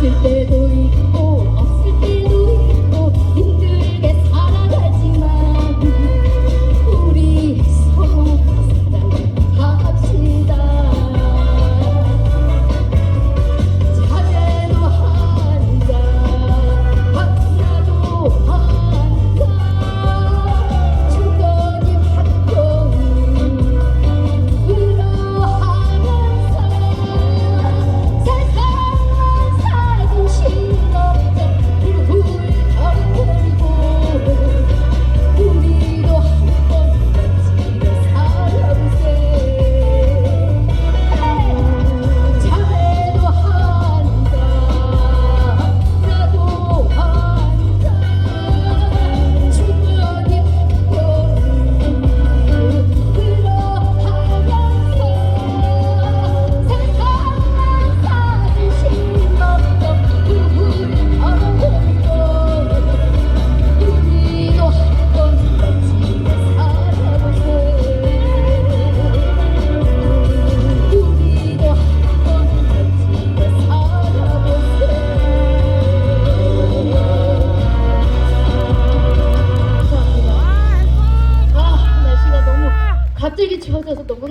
สิเดดุย 갑자기 추워져서 너무